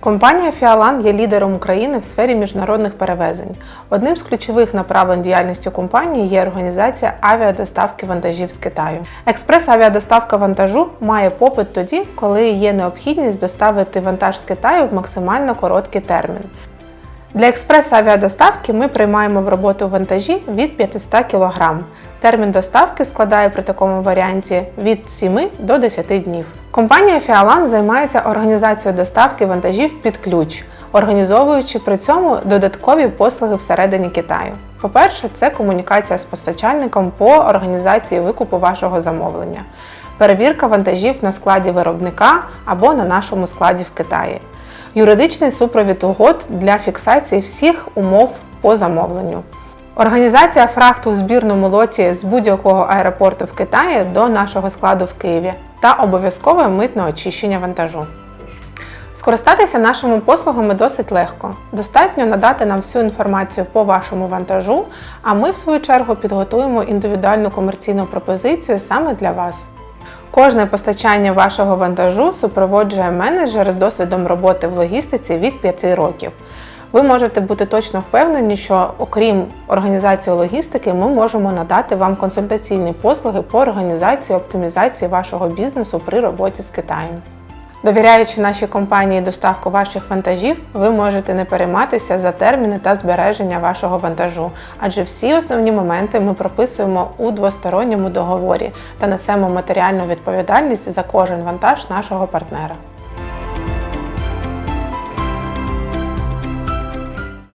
Компанія Фіалан є лідером України в сфері міжнародних перевезень. Одним з ключових направлень діяльності компанії є організація авіадоставки вантажів з Китаю. Експрес-авіадоставка вантажу має попит тоді, коли є необхідність доставити вантаж з Китаю в максимально короткий термін. Для експрес-авіадоставки ми приймаємо в роботу вантажі від 500 кг. Термін доставки складає при такому варіанті від 7 до 10 днів. Компанія Фіалан займається організацією доставки вантажів під ключ, організовуючи при цьому додаткові послуги всередині Китаю. По-перше, це комунікація з постачальником по організації викупу вашого замовлення, перевірка вантажів на складі виробника або на нашому складі в Китаї юридичний супровід угод для фіксації всіх умов по замовленню. Організація фрахту у збірному лоті з будь-якого аеропорту в Китаї до нашого складу в Києві та обов'язкове митне очищення вантажу. Скористатися нашими послугами досить легко. Достатньо надати нам всю інформацію по вашому вантажу, а ми, в свою чергу, підготуємо індивідуальну комерційну пропозицію саме для вас. Кожне постачання вашого вантажу супроводжує менеджер з досвідом роботи в логістиці від 5 років. Ви можете бути точно впевнені, що окрім організації логістики, ми можемо надати вам консультаційні послуги по організації оптимізації вашого бізнесу при роботі з Китаєм. Довіряючи нашій компанії доставку ваших вантажів, ви можете не перейматися за терміни та збереження вашого вантажу, адже всі основні моменти ми прописуємо у двосторонньому договорі та несемо матеріальну відповідальність за кожен вантаж нашого партнера.